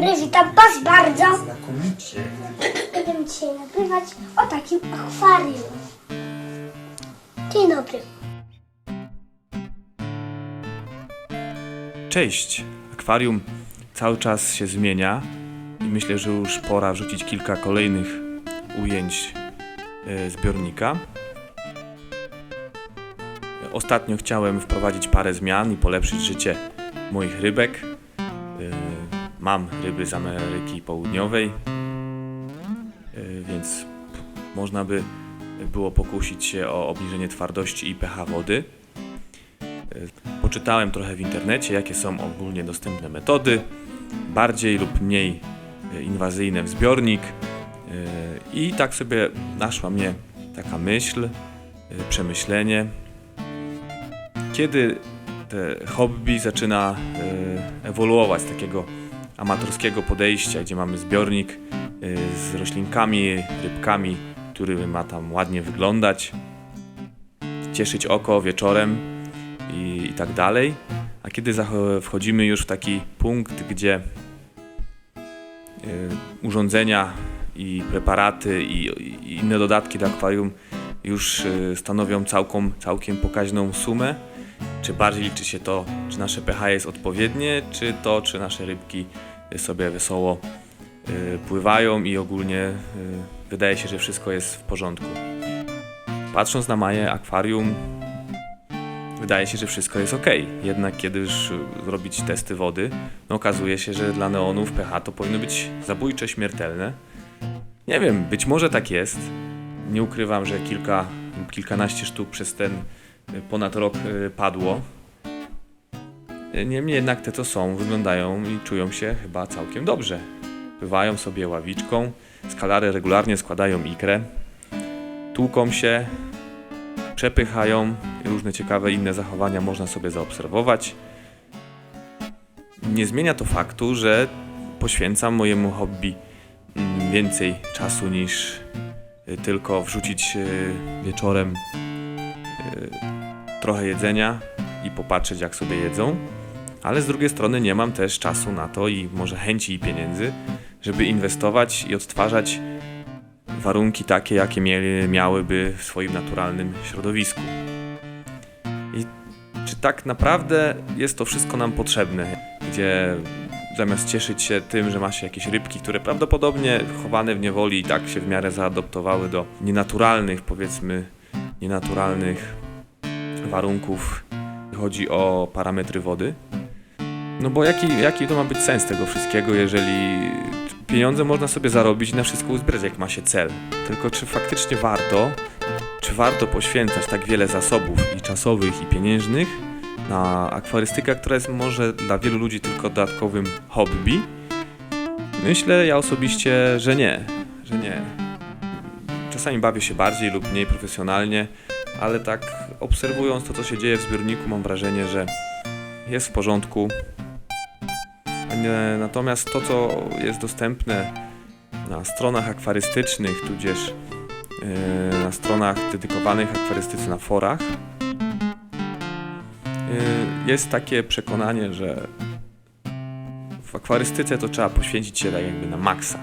dobry, witam Was bardzo. Znakomicie. Będziemy dzisiaj nagrywać o takim akwarium. Dzień dobry. Cześć! Akwarium cały czas się zmienia i myślę, że już pora wrzucić kilka kolejnych ujęć e, zbiornika. Ostatnio chciałem wprowadzić parę zmian i polepszyć życie moich rybek. E, Mam ryby z Ameryki Południowej, e, więc można by było pokusić się o obniżenie twardości i pH wody. Poczytałem trochę w internecie, jakie są ogólnie dostępne metody, bardziej lub mniej e, inwazyjne w zbiornik. E, I tak sobie naszła mnie taka myśl, e, przemyślenie. Kiedy te hobby zaczyna e, ewoluować z takiego amatorskiego podejścia, gdzie mamy zbiornik e, z roślinkami, rybkami, który ma tam ładnie wyglądać, cieszyć oko wieczorem, i, i tak dalej. A kiedy wchodzimy już w taki punkt, gdzie y, urządzenia i preparaty i, i inne dodatki do akwarium już y, stanowią całką, całkiem pokaźną sumę, czy bardziej liczy się to, czy nasze pH jest odpowiednie, czy to, czy nasze rybki sobie wesoło y, pływają i ogólnie y, wydaje się, że wszystko jest w porządku. Patrząc na moje akwarium, wydaje się, że wszystko jest ok. Jednak kiedy już robić testy wody, no okazuje się, że dla neonów pH to powinno być zabójcze, śmiertelne. Nie wiem, być może tak jest. Nie ukrywam, że kilka, kilkanaście sztuk przez ten y, ponad rok padło. Niemniej jednak te, co są, wyglądają i czują się chyba całkiem dobrze. Pływają sobie ławiczką, skalary regularnie składają ikrę, tłuką się, przepychają, różne ciekawe inne zachowania można sobie zaobserwować. Nie zmienia to faktu, że poświęcam mojemu hobby mm, więcej czasu niż y, tylko wrzucić y, wieczorem y, trochę jedzenia i popatrzeć jak sobie jedzą. Ale z drugiej strony nie mam też czasu na to i może chęci i pieniędzy, żeby inwestować i odtwarzać warunki takie, jakie mieli, miałyby w swoim naturalnym środowisku. I czy tak naprawdę jest to wszystko nam potrzebne, gdzie zamiast cieszyć się tym, że ma się jakieś rybki, które prawdopodobnie chowane w niewoli i tak się w miarę zaadoptowały do nienaturalnych, powiedzmy, nienaturalnych warunków, chodzi o parametry wody. No bo jaki, jaki to ma być sens tego wszystkiego, jeżeli pieniądze można sobie zarobić i na wszystko uzbierać, jak ma się cel. Tylko czy faktycznie warto, czy warto poświęcać tak wiele zasobów i czasowych, i pieniężnych na akwarystykę, która jest może dla wielu ludzi tylko dodatkowym hobby? Myślę ja osobiście, że nie, że nie. Czasami bawię się bardziej lub mniej profesjonalnie, ale tak obserwując to, co się dzieje w zbiorniku, mam wrażenie, że jest w porządku. Natomiast to, co jest dostępne na stronach akwarystycznych, tudzież yy, na stronach dedykowanych akwarystyce na forach, yy, jest takie przekonanie, że w akwarystyce to trzeba poświęcić się tak jakby na maksa.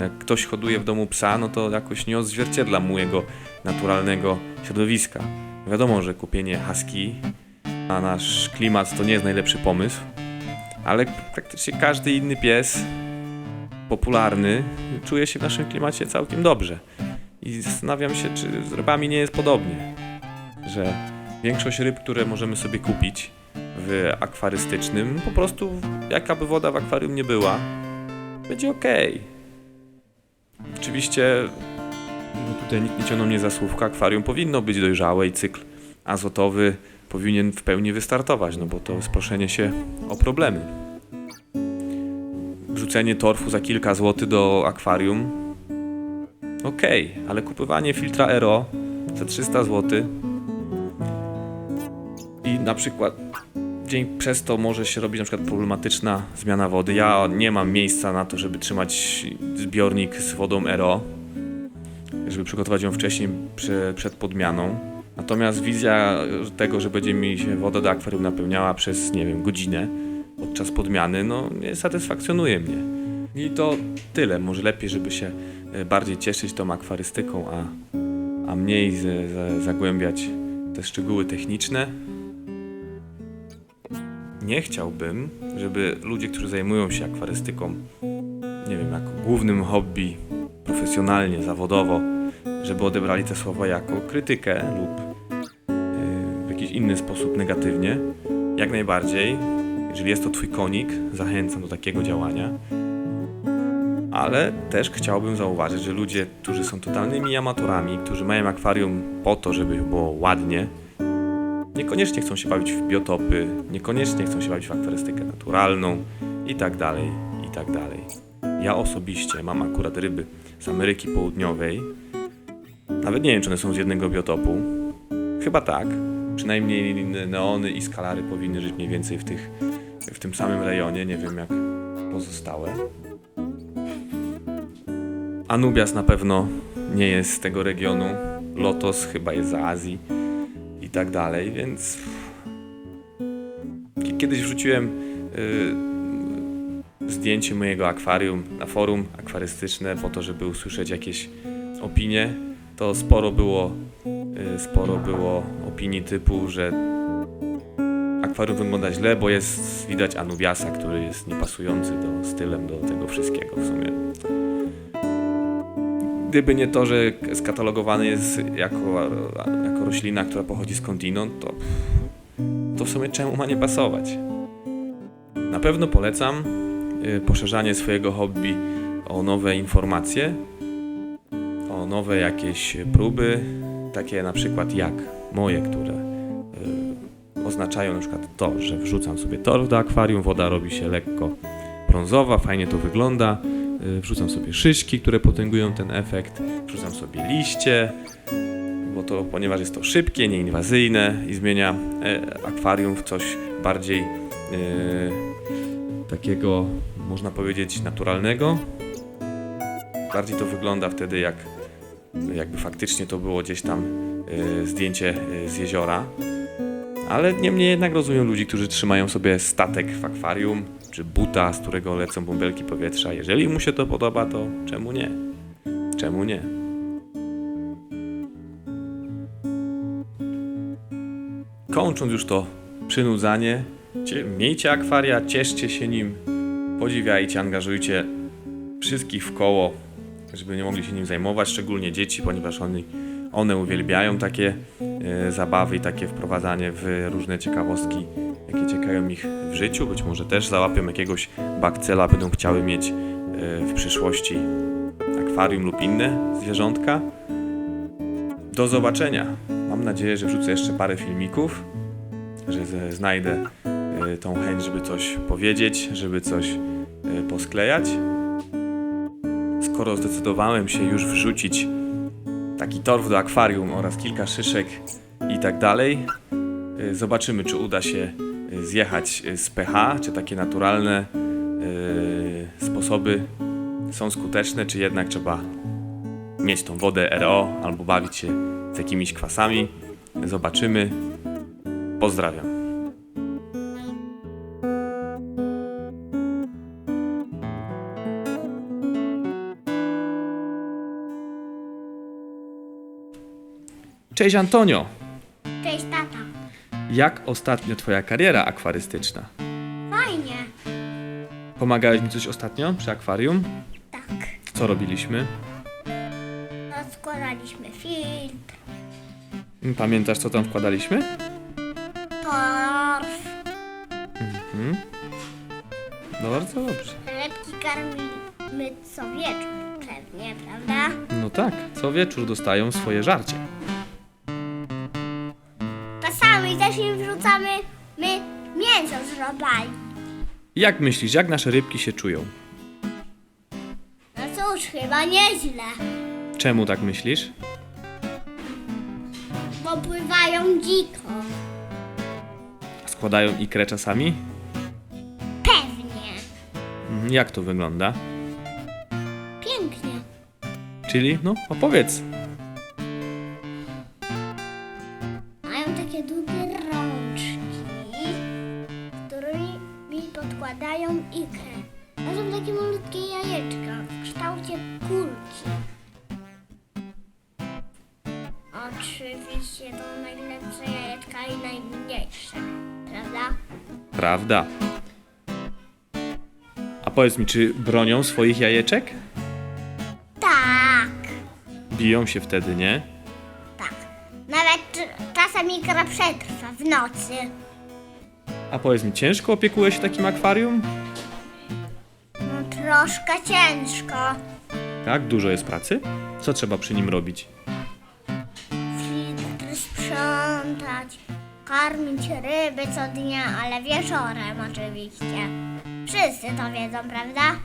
Jak ktoś hoduje w domu psa, no to jakoś nie odzwierciedla mu jego naturalnego środowiska. Wiadomo, że kupienie husky na nasz klimat to nie jest najlepszy pomysł, ale praktycznie każdy inny pies popularny czuje się w naszym klimacie całkiem dobrze. I zastanawiam się, czy z rybami nie jest podobnie, że większość ryb, które możemy sobie kupić w akwarystycznym, po prostu jaka by woda w akwarium nie była, będzie ok. Oczywiście no tutaj nikt nie ciągnął mnie za słówko, akwarium powinno być dojrzałe i cykl azotowy powinien w pełni wystartować, no bo to jest proszenie się o problemy. Wrzucenie torfu za kilka złotych do akwarium, okej, ale kupywanie filtra RO za 300 zł i na przykład dzień przez to może się robić na przykład problematyczna zmiana wody. Ja nie mam miejsca na to, żeby trzymać zbiornik z wodą RO, żeby przygotować ją wcześniej prze, przed podmianą. Natomiast wizja tego, że będzie mi się woda do akwarium napełniała przez, nie wiem, godzinę podczas podmiany, no nie satysfakcjonuje mnie. I to tyle. Może lepiej, żeby się e, bardziej cieszyć tą akwarystyką, a, a mniej z, z, zagłębiać te szczegóły techniczne. Nie chciałbym, żeby ludzie, którzy zajmują się akwarystyką, nie wiem, jako głównym hobby, profesjonalnie, zawodowo, żeby odebrali te słowa jako krytykę lub y, w jakiś inny sposób negatywnie. Jak najbardziej, jeżeli jest to Twój konik, zachęcam do takiego działania. Ale też chciałbym zauważyć, że ludzie, którzy są totalnymi amatorami, którzy mają akwarium po to, żeby było ładnie, niekoniecznie chcą się bawić w biotopy, niekoniecznie chcą się bawić w akwarystykę naturalną i tak dalej, i tak dalej. Ja osobiście mam akurat ryby z Ameryki Południowej. Nawet nie wiem, czy one są z jednego biotopu. Chyba tak. Przynajmniej neony i skalary powinny żyć mniej więcej w, tych, w tym samym rejonie. Nie wiem jak pozostałe. Anubias na pewno nie jest z tego regionu. Lotos chyba jest z Azji i tak dalej, więc kiedyś wrzuciłem y, zdjęcie mojego akwarium na forum akwarystyczne po to, żeby usłyszeć jakieś opinie. To sporo było, y, sporo było opinii typu, że akwarium wygląda źle, bo jest widać Anubiasa, który jest niepasujący do stylem do tego wszystkiego w sumie. Gdyby nie to, że skatalogowany jest jako, jako roślina, która pochodzi skądinąd, to, to w sumie czemu ma nie pasować? Na pewno polecam y, poszerzanie swojego hobby o nowe informacje, o nowe jakieś próby, takie na przykład jak moje, które y, oznaczają na przykład to, że wrzucam sobie torf do akwarium, woda robi się lekko brązowa, fajnie to wygląda. Y, Wrzucam sobie szyszki, które potęgują ten efekt. Wrzucam sobie liście, bo to, ponieważ jest to szybkie, nieinwazyjne i zmienia e, akwarium w coś bardziej e, takiego, można powiedzieć, naturalnego. Bardziej to wygląda wtedy, jak jakby faktycznie to było gdzieś tam e, zdjęcie z jeziora. Ale niemniej jednak rozumiem ludzi, którzy trzymają sobie statek w akwarium, czy buta, z którego lecą bąbelki powietrza. Jeżeli mu się to podoba, to czemu nie? Czemu nie? Kończąc już to przynudzanie, cie- miejcie akwaria, cieszcie się nim, podziwiajcie, angażujcie wszystkich w koło, żeby nie mogli się nim zajmować, szczególnie dzieci, ponieważ oni, one uwielbiają takie zabawy i takie wprowadzanie w różne ciekawostki, jakie ciekają ich w życiu. Być może też załapią jakiegoś bakcela, będą chciały mieć e, w przyszłości akwarium lub inne zwierzątka. Do zobaczenia. Mam nadzieję, że wrzucę jeszcze parę filmików, że znajdę e, tą chęć, żeby coś powiedzieć, żeby coś e, posklejać. Skoro zdecydowałem się już wrzucić taki torf do akwarium oraz kilka szyszek i tak dalej, e, zobaczymy, czy uda się e, zjechać z pH, czy takie naturalne e, sposoby są skuteczne, czy jednak trzeba mieć tą wodę RO albo bawić się z jakimiś kwasami. Zobaczymy. Pozdrawiam. Cześć Antonio. Cześć tata. Jak ostatnio twoja kariera akwarystyczna? Fajnie. Pomagałeś mi coś ostatnio przy akwarium? Tak. Co robiliśmy? No, składaliśmy filtr, Pamiętasz co tam wkładaliśmy? torf, Mhm. No bardzo dobrze. rybki karmimy co wieczór pewnie, prawda? No tak, co wieczór dostają swoje żarcie. Czasami też im wrzucamy my mięso z robali. Jak myślisz, jak nasze rybki się czują? No cóż, chyba nieźle, Czemu tak myślisz? bo pływają dziko. Składają ikrę czasami? Pewnie. Mhm, Jak to wygląda? Pięknie. Czyli, no, opowiedz. Podkładają ikrę. A są takie malutkie jajeczka. macie kulki. Oczywiście to najlepsze jajeczka i najmniejsze, prawda? Prawda. A powiedz mi, czy bronią swoich jajeczek? Tak, Biją się wtedy, nie? tak. Nawet cz- czasem ikra przetrwa w nocy. A powiedz mi, ciężko opiekuje się takim akwarium? No troszkę ciężko. Tak, dużo jest pracy? Co trzeba przy nim robić? Filtry sprzątać, karmić ryby co dnia, ale wieczorem oczywiście. Wszyscy to wiedzą, prawda?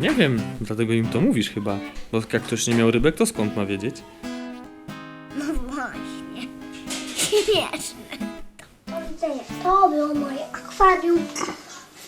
Nie wiem, dlatego im to mówisz chyba. Bo jak ktoś nie miał rybek, to skąd ma wiedzieć? No właśnie. Śmieszne. To było moje akwarium.